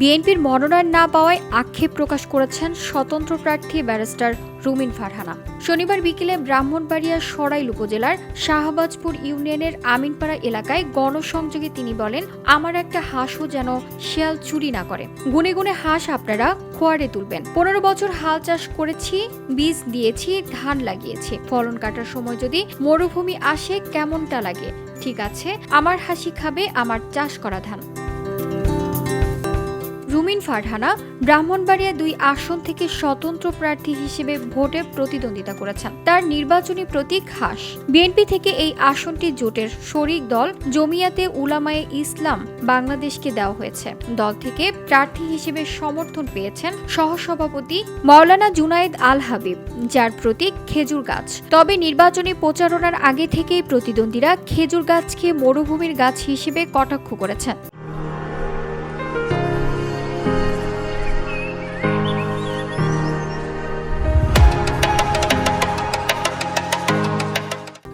বিএনপির মনোনয়ন না পাওয়ায় আক্ষেপ প্রকাশ করেছেন স্বতন্ত্র প্রার্থী ব্যারিস্টার রুমিন ফারহানা। শনিবার বিকেলে ব্রাহ্মণবাড়িয়ার সরাইল উপজেলার শাহবাজপুর ইউনিয়নের আমিনপাড়া এলাকায় গণসংযোগে তিনি বলেন, আমার একটা হাঁসও যেন শিয়াল চুরি না করে। গুনে গুনে হাঁস আপনারা খোয়ারে তুলবেন। পনেরো বছর হাল চাষ করেছি, বীজ দিয়েছি, ধান লাগিয়েছি। ফলন কাটার সময় যদি মরুভূমি আসে কেমনটা লাগে? ঠিক আছে, আমার হাসি খাবে, আমার চাষ করা ধান। ফারহানা ব্রাহ্মণবাড়িয়া দুই আসন থেকে স্বতন্ত্র প্রার্থী হিসেবে ভোটে প্রতিদ্বন্দ্বিতা করেছেন। তার নির্বাচনী প্রতীক হাঁস। বিএনপি থেকে এই আসনটি জোটের শরিক দল জমিয়াতে উলামায়ে ইসলাম বাংলাদেশকে দেওয়া হয়েছে। দল থেকে প্রার্থী হিসেবে সমর্থন পেয়েছেন সহসভাপতি মাওলানা জুনায়েদ আল হাবিব যার প্রতীক খেজুর গাছ। তবে নির্বাচনী প্রচারণার আগে থেকেই প্রতিদ্বন্দ্বীরা খেজুর গাছকে মরুভূমির গাছ হিসেবে কটাক্ষ করেছেন।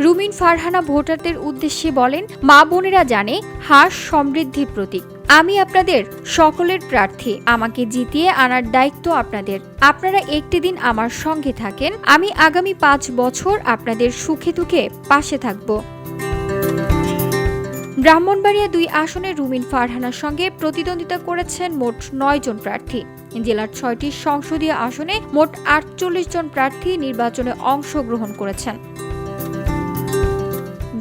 রুমিন ফারহানা ভোটারদের উদ্দেশ্যে বলেন, মা বোনেরা জানে হাঁস সমৃদ্ধির প্রতীক। আমি আপনাদের সকলের প্রার্থী। আমাকে জিতিয়ে আনার দায়িত্ব আপনাদের। আপনারা একটি দিন আমার সঙ্গে থাকেন। আমি আগামী পাঁচ বছর আপনাদের সুখে দুঃখে পাশে থাকব। ব্রাহ্মণবাড়িয়া দুই আসনে রুমিন ফারহানার সঙ্গে প্রতিদ্বন্দ্বিতা করেছেন মোট নয় জন প্রার্থী। জেলার ছয়টি সংসদীয় আসনে মোট আটচল্লিশ জন প্রার্থী নির্বাচনে অংশগ্রহণ করেছেন।